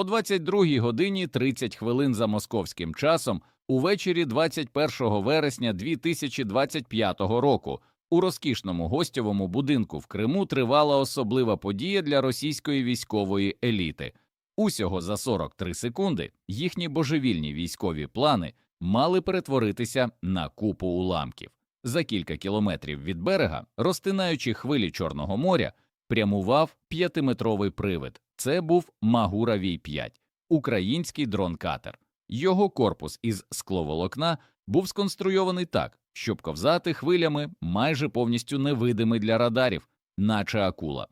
О 22 годині 30 хвилин за московським часом увечері 21 вересня 2025 року у розкішному гостьовому будинку в Криму тривала особлива подія для російської військової еліти. Усього за 43 секунди їхні божевільні військові плани мали перетворитися на купу уламків. За кілька кілометрів від берега, розтинаючи хвилі Чорного моря, прямував п'ятиметровий привид. Це був Магура Вій-5, український дрон-катер. Його корпус із скловолокна був сконструйований так, щоб ковзати хвилями майже повністю невидимий для радарів, наче акула.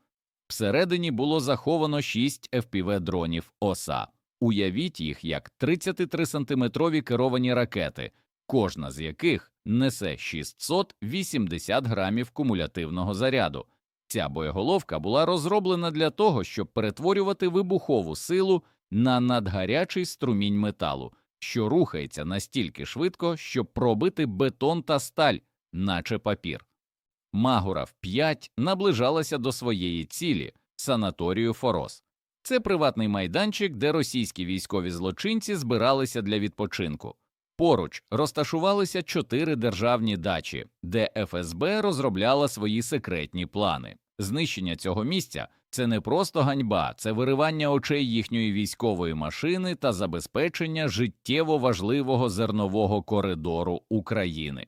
Всередині було заховано 6 FPV-дронів ОСА. Уявіть їх як 33-сантиметрові керовані ракети, кожна з яких несе 680 грамів кумулятивного заряду. Ця боєголовка була розроблена для того, щоб перетворювати вибухову силу на надгарячий струмінь металу, що рухається настільки швидко, щоб пробити бетон та сталь, наче папір. Магурав 5 наближалася до своєї цілі санаторію Форос. Це приватний майданчик, де російські військові злочинці збиралися для відпочинку. Поруч розташувалися чотири державні дачі, де ФСБ розробляла свої секретні плани. Знищення цього місця це не просто ганьба, це виривання очей їхньої військової машини та забезпечення життєво важливого зернового коридору України.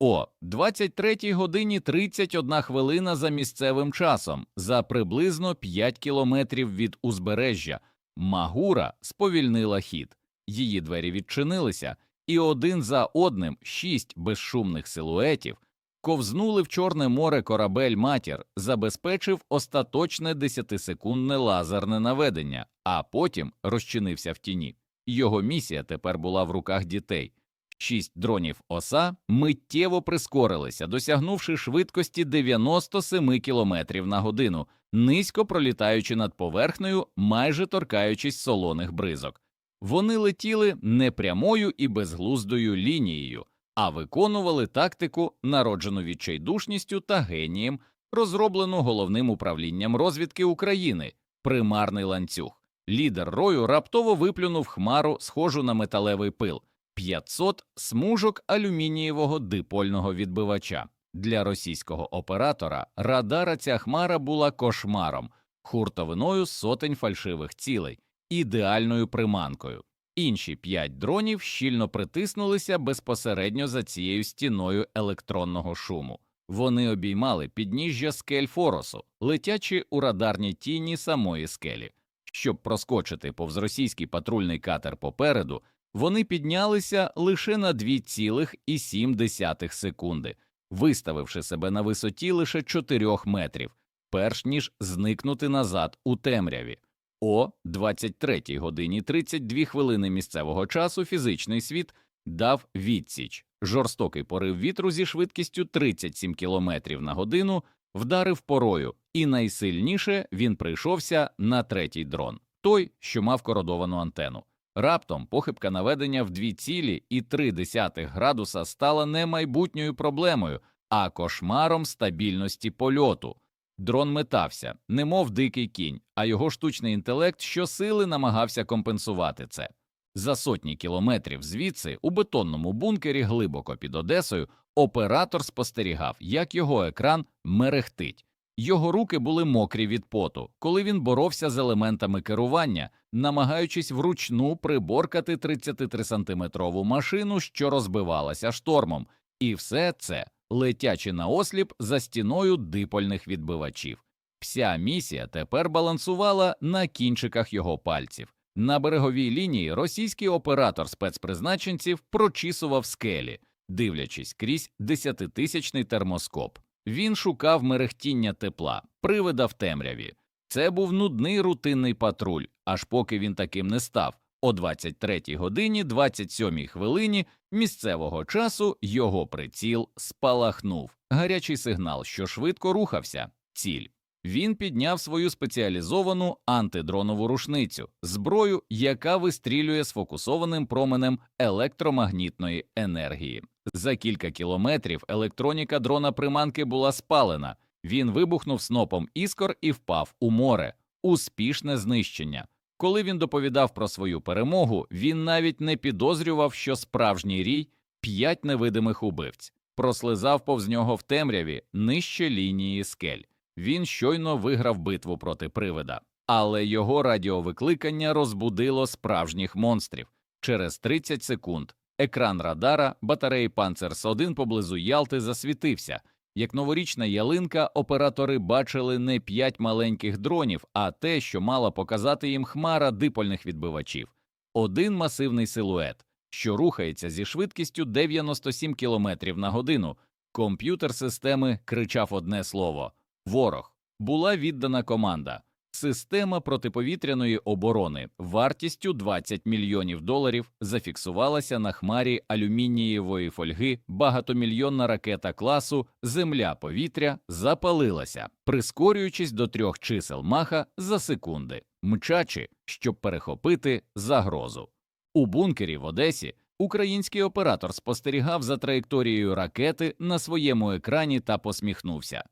О 23 годині 31 хвилина за місцевим часом, за приблизно 5 кілометрів від узбережжя, Магура сповільнила хід. Її двері відчинилися, і один за одним шість безшумних силуетів ковзнули в Чорне море корабель матір, забезпечив остаточне 10-секундне лазерне наведення, а потім розчинився в тіні. Його місія тепер була в руках дітей. Шість дронів оса миттєво прискорилися, досягнувши швидкості 97 км на годину, низько пролітаючи над поверхнею, майже торкаючись солоних бризок. Вони летіли не прямою і безглуздою лінією, а виконували тактику, народжену відчайдушністю та генієм, розроблену головним управлінням розвідки України, примарний ланцюг. Лідер рою раптово виплюнув хмару, схожу на металевий пил. 500 смужок алюмінієвого дипольного відбивача. Для російського оператора радара ця хмара була кошмаром, хуртовиною сотень фальшивих цілей, ідеальною приманкою. Інші п'ять дронів щільно притиснулися безпосередньо за цією стіною електронного шуму. Вони обіймали підніжжя скель Форосу, летячи у радарній тіні самої скелі. Щоб проскочити повз російський патрульний катер попереду, вони піднялися лише на 2,7 секунди, виставивши себе на висоті лише 4 метрів, перш ніж зникнути назад у темряві. О 23 годині 32 хвилини місцевого часу фізичний світ дав відсіч. Жорстокий порив вітру зі швидкістю 37 км на годину вдарив порою, і найсильніше він прийшовся на третій дрон, той, що мав кородовану антену. Раптом похибка наведення в 2,3 градуса стала не майбутньою проблемою, а кошмаром стабільності польоту. Дрон метався, немов дикий кінь, а його штучний інтелект щосили намагався компенсувати це. За сотні кілометрів звідси, у бетонному бункері глибоко під Одесою, оператор спостерігав, як його екран мерехтить. Його руки були мокрі від поту, коли він боровся з елементами керування, намагаючись вручну приборкати 33-сантиметрову машину, що розбивалася штормом, і все це летячи на осліп за стіною дипольних відбивачів. Вся місія тепер балансувала на кінчиках його пальців. На береговій лінії російський оператор спецпризначенців прочісував скелі, дивлячись крізь десятитисячний термоскоп. Він шукав мерехтіння тепла, привида в темряві. Це був нудний рутинний патруль, аж поки він таким не став. О 23 годині 27 хвилині місцевого часу його приціл спалахнув. Гарячий сигнал, що швидко рухався. Ціль. Він підняв свою спеціалізовану антидронову рушницю, зброю, яка вистрілює сфокусованим променем електромагнітної енергії. За кілька кілометрів електроніка дрона приманки була спалена. Він вибухнув снопом іскор і впав у море. Успішне знищення. Коли він доповідав про свою перемогу, він навіть не підозрював, що справжній рій п'ять невидимих убивць прослизав повз нього в темряві нижче лінії скель. Він щойно виграв битву проти привида, але його радіовикликання розбудило справжніх монстрів. Через 30 секунд екран радара батареї Панцерс 1 поблизу Ялти засвітився. Як новорічна ялинка, оператори бачили не п'ять маленьких дронів, а те, що мала показати їм хмара дипольних відбивачів. Один масивний силует, що рухається зі швидкістю 97 км на годину. Комп'ютер системи кричав одне слово Ворог. Була віддана команда. Система протиповітряної оборони вартістю 20 мільйонів доларів зафіксувалася на хмарі алюмінієвої фольги. Багатомільйонна ракета класу Земля-повітря запалилася, прискорюючись до трьох чисел маха за секунди, мчачи, щоб перехопити загрозу. У бункері в Одесі український оператор спостерігав за траєкторією ракети на своєму екрані та посміхнувся.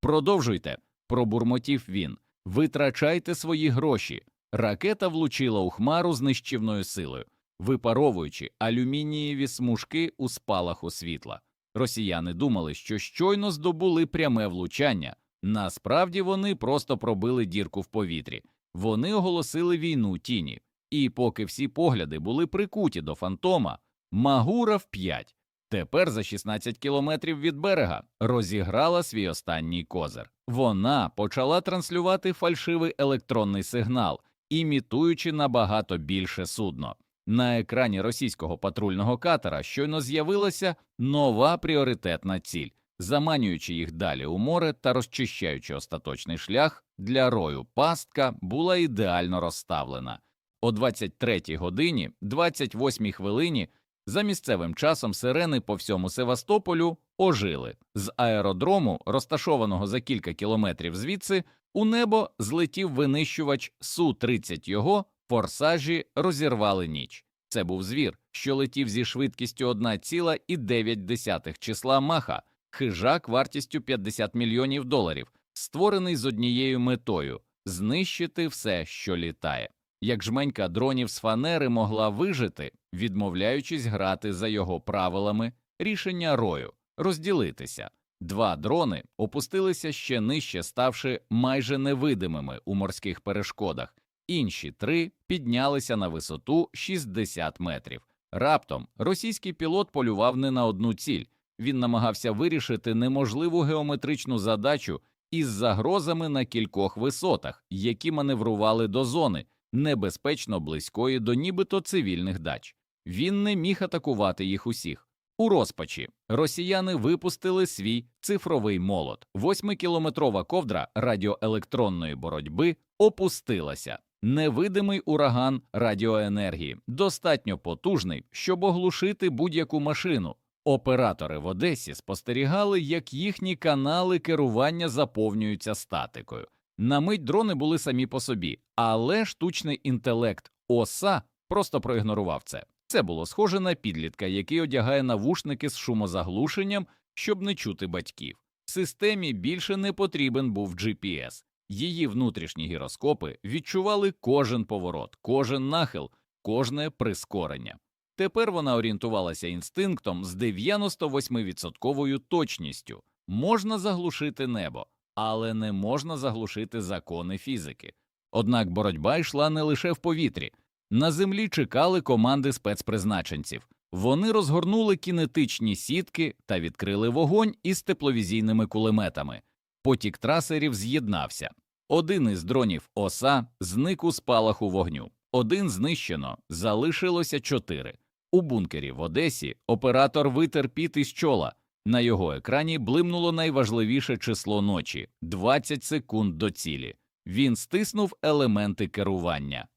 Продовжуйте, пробурмотів він. Витрачайте свої гроші. Ракета влучила у хмару з нищівною силою, випаровуючи алюмінієві смужки у спалаху світла. Росіяни думали, що щойно здобули пряме влучання. Насправді вони просто пробили дірку в повітрі. Вони оголосили війну тіні. І поки всі погляди були прикуті до фантома, Магура в 5 Тепер за 16 кілометрів від берега розіграла свій останній козир. Вона почала транслювати фальшивий електронний сигнал, імітуючи набагато більше судно. На екрані російського патрульного катера щойно з'явилася нова пріоритетна ціль, заманюючи їх далі у море та розчищаючи остаточний шлях для рою. Пастка була ідеально розставлена. О 23 годині, 28 хвилині за місцевим часом сирени по всьому Севастополю ожили. З аеродрому, розташованого за кілька кілометрів звідси, у небо злетів винищувач Су-30 його форсажі розірвали ніч. Це був звір, що летів зі швидкістю 1,9 числа маха, хижак вартістю 50 мільйонів доларів, створений з однією метою знищити все, що літає. Як жменька дронів з фанери могла вижити, відмовляючись грати за його правилами, рішення рою розділитися. Два дрони опустилися ще нижче, ставши майже невидимими у морських перешкодах, інші три піднялися на висоту 60 метрів. Раптом російський пілот полював не на одну ціль, він намагався вирішити неможливу геометричну задачу із загрозами на кількох висотах, які маневрували до зони, небезпечно близької до нібито цивільних дач. Він не міг атакувати їх усіх. У розпачі росіяни випустили свій цифровий молот. Восьмикілометрова ковдра радіоелектронної боротьби опустилася. Невидимий ураган радіоенергії, достатньо потужний, щоб оглушити будь-яку машину. Оператори в Одесі спостерігали, як їхні канали керування заповнюються статикою. На мить дрони були самі по собі, але штучний інтелект ОСА просто проігнорував це. Це було схоже на підлітка, який одягає навушники з шумозаглушенням, щоб не чути батьків. Системі більше не потрібен був GPS. Її внутрішні гіроскопи відчували кожен поворот, кожен нахил, кожне прискорення. Тепер вона орієнтувалася інстинктом з 98% точністю можна заглушити небо, але не можна заглушити закони фізики. Однак боротьба йшла не лише в повітрі. На землі чекали команди спецпризначенців. Вони розгорнули кінетичні сітки та відкрили вогонь із тепловізійними кулеметами. Потік трасерів з'єднався. Один із дронів оса зник у спалаху вогню. Один знищено, залишилося чотири. У бункері в Одесі оператор витер піт із чола. На його екрані блимнуло найважливіше число ночі 20 секунд до цілі. Він стиснув елементи керування.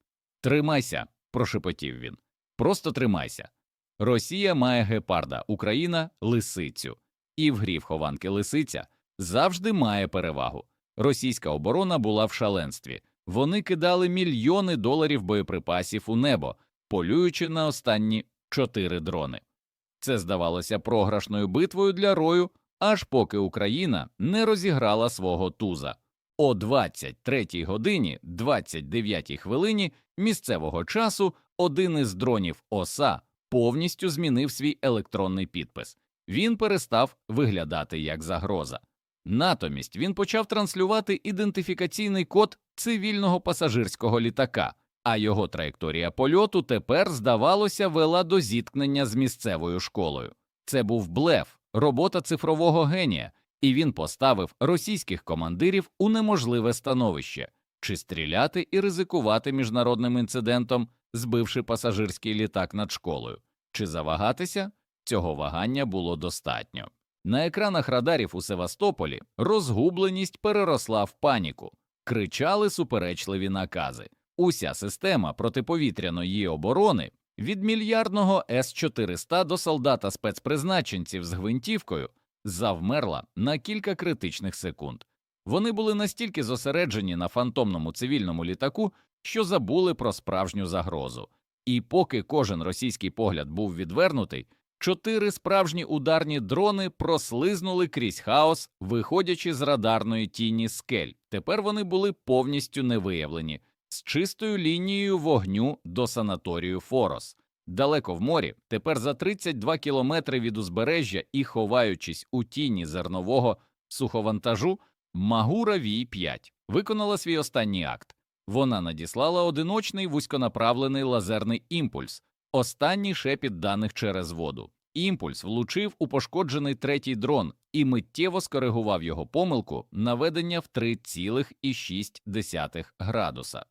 Тримайся, прошепотів він. Просто тримайся. Росія має гепарда, Україна лисицю. І в грі в хованки лисиця завжди має перевагу. Російська оборона була в шаленстві. Вони кидали мільйони доларів боєприпасів у небо, полюючи на останні чотири дрони. Це здавалося програшною битвою для рою, аж поки Україна не розіграла свого туза. О 23 годині 29 хвилині місцевого часу один із дронів ОСА повністю змінив свій електронний підпис. Він перестав виглядати як загроза. Натомість він почав транслювати ідентифікаційний код цивільного пасажирського літака, а його траєкторія польоту тепер, здавалося, вела до зіткнення з місцевою школою. Це був блеф, робота цифрового генія, і він поставив російських командирів у неможливе становище чи стріляти і ризикувати міжнародним інцидентом, збивши пасажирський літак над школою, чи завагатися. Цього вагання було достатньо. На екранах радарів у Севастополі розгубленість переросла в паніку, кричали суперечливі накази. Уся система протиповітряної оборони від мільярдного С-400 до солдата спецпризначенців з гвинтівкою завмерла на кілька критичних секунд. Вони були настільки зосереджені на фантомному цивільному літаку, що забули про справжню загрозу. І поки кожен російський погляд був відвернутий, чотири справжні ударні дрони прослизнули крізь хаос, виходячи з радарної тіні скель. Тепер вони були повністю невиявлені, з чистою лінією вогню до санаторію Форос. Далеко в морі, тепер за 32 кілометри від узбережжя і ховаючись у тіні зернового суховантажу, Магура Вій 5 виконала свій останній акт. Вона надіслала одиночний вузьконаправлений лазерний імпульс, останній шепіт даних через воду. Імпульс влучив у пошкоджений третій дрон і миттєво скоригував його помилку наведення в 3,6 градуса.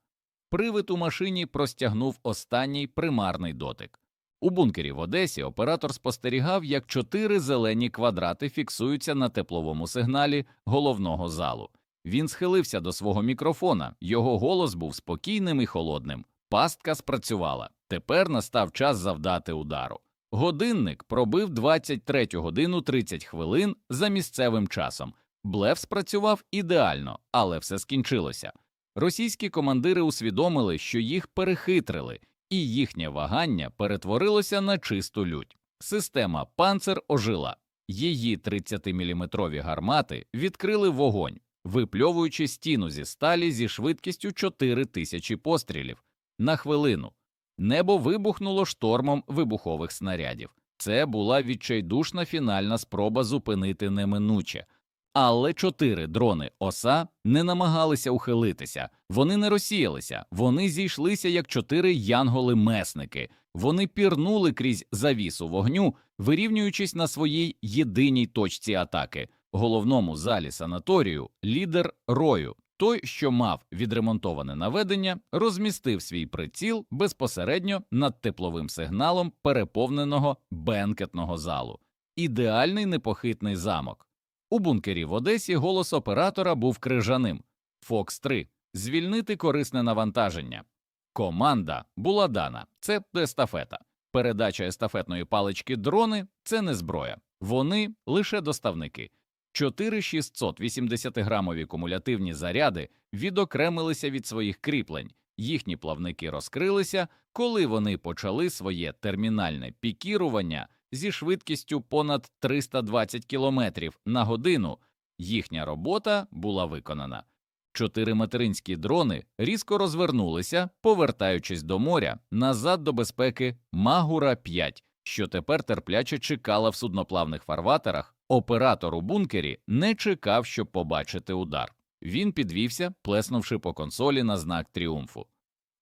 Привид у машині простягнув останній примарний дотик. У бункері в Одесі оператор спостерігав, як чотири зелені квадрати фіксуються на тепловому сигналі головного залу. Він схилився до свого мікрофона, його голос був спокійним і холодним. Пастка спрацювала. Тепер настав час завдати удару. Годинник пробив 23 годину 30 хвилин за місцевим часом. Блеф спрацював ідеально, але все скінчилося. Російські командири усвідомили, що їх перехитрили, і їхнє вагання перетворилося на чисту лють. Система панцер ожила. Її 30-мм гармати відкрили вогонь, випльовуючи стіну зі сталі зі швидкістю 4000 пострілів на хвилину. Небо вибухнуло штормом вибухових снарядів. Це була відчайдушна фінальна спроба зупинити неминуче. Але чотири дрони оса не намагалися ухилитися, вони не розсіялися, вони зійшлися як чотири янголи-месники, вони пірнули крізь завісу вогню, вирівнюючись на своїй єдиній точці атаки, головному залі санаторію, лідер рою. Той, що мав відремонтоване наведення, розмістив свій приціл безпосередньо над тепловим сигналом переповненого бенкетного залу. Ідеальний непохитний замок. У бункері в Одесі голос оператора був крижаним Фокс 3 звільнити корисне навантаження. Команда була дана це естафета. Передача естафетної палички дрони це не зброя, вони лише доставники. Чотири 680-грамові кумулятивні заряди відокремилися від своїх кріплень, їхні плавники розкрилися, коли вони почали своє термінальне пікірування зі швидкістю понад 320 км на годину. Їхня робота була виконана. Чотири материнські дрони різко розвернулися, повертаючись до моря назад до безпеки Магура 5 що тепер терпляче чекала в судноплавних фарватерах. Оператор у бункері не чекав, щоб побачити удар. Він підвівся, плеснувши по консолі на знак тріумфу.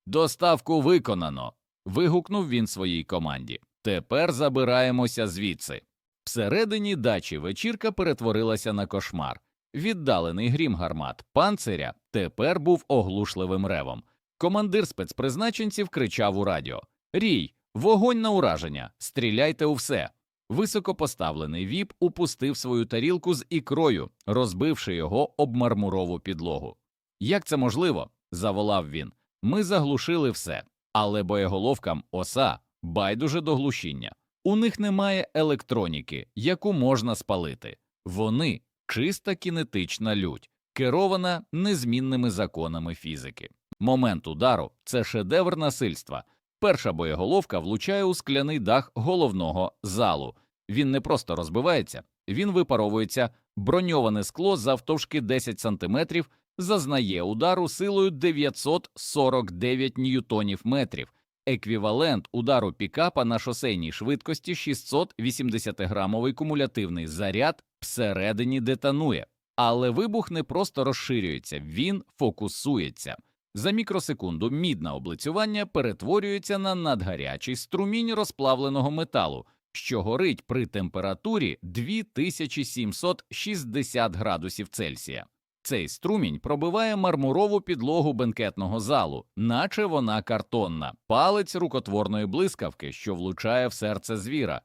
Доставку виконано. вигукнув він своїй команді. Тепер забираємося звідси. Всередині дачі вечірка перетворилася на кошмар. Віддалений грім гармат панциря тепер був оглушливим ревом. Командир спецпризначенців кричав у радіо Рій, вогонь на ураження, стріляйте у все. Високопоставлений віп упустив свою тарілку з ікрою, розбивши його об мармурову підлогу. Як це можливо? заволав він. Ми заглушили все, але боєголовкам оса байдуже до глушіння. У них немає електроніки, яку можна спалити. Вони чиста кінетична лють, керована незмінними законами фізики. Момент удару це шедевр насильства. Перша боєголовка влучає у скляний дах головного залу. Він не просто розбивається, він випаровується, броньоване скло завтовшки 10 сантиметрів зазнає удару силою 949 ньютонів метрів, еквівалент удару пікапа на шосейній швидкості 680-грамовий кумулятивний заряд всередині детонує. Але вибух не просто розширюється, він фокусується. За мікросекунду мідне облицювання перетворюється на надгарячий струмінь розплавленого металу, що горить при температурі 2760 градусів Цельсія. Цей струмінь пробиває мармурову підлогу бенкетного залу, наче вона картонна, палець рукотворної блискавки, що влучає в серце звіра,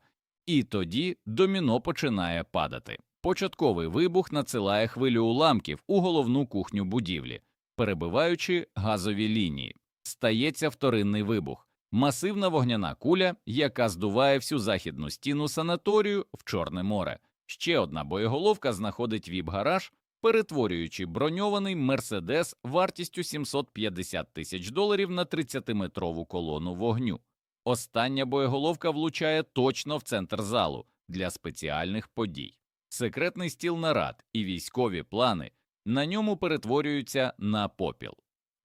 і тоді доміно починає падати. Початковий вибух надсилає хвилю уламків у головну кухню будівлі, перебиваючи газові лінії. Стається вторинний вибух, масивна вогняна куля, яка здуває всю західну стіну санаторію в Чорне море. Ще одна боєголовка знаходить віп-гараж, перетворюючи броньований Мерседес вартістю 750 тисяч доларів на 30-метрову колону вогню. Остання боєголовка влучає точно в центр залу для спеціальних подій. Секретний стіл нарад і військові плани на ньому перетворюються на попіл.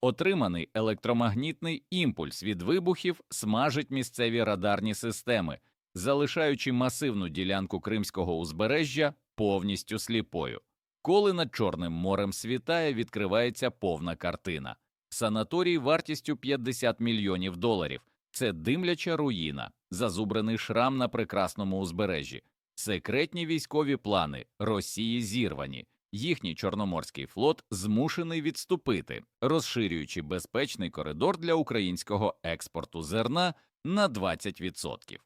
Отриманий електромагнітний імпульс від вибухів смажить місцеві радарні системи, залишаючи масивну ділянку Кримського узбережжя повністю сліпою. Коли над Чорним морем світає, відкривається повна картина. Санаторій вартістю 50 мільйонів доларів. Це димляча руїна, зазубрений шрам на прекрасному узбережжі, секретні військові плани Росії зірвані. Їхній чорноморський флот змушений відступити, розширюючи безпечний коридор для українського експорту зерна на 20%.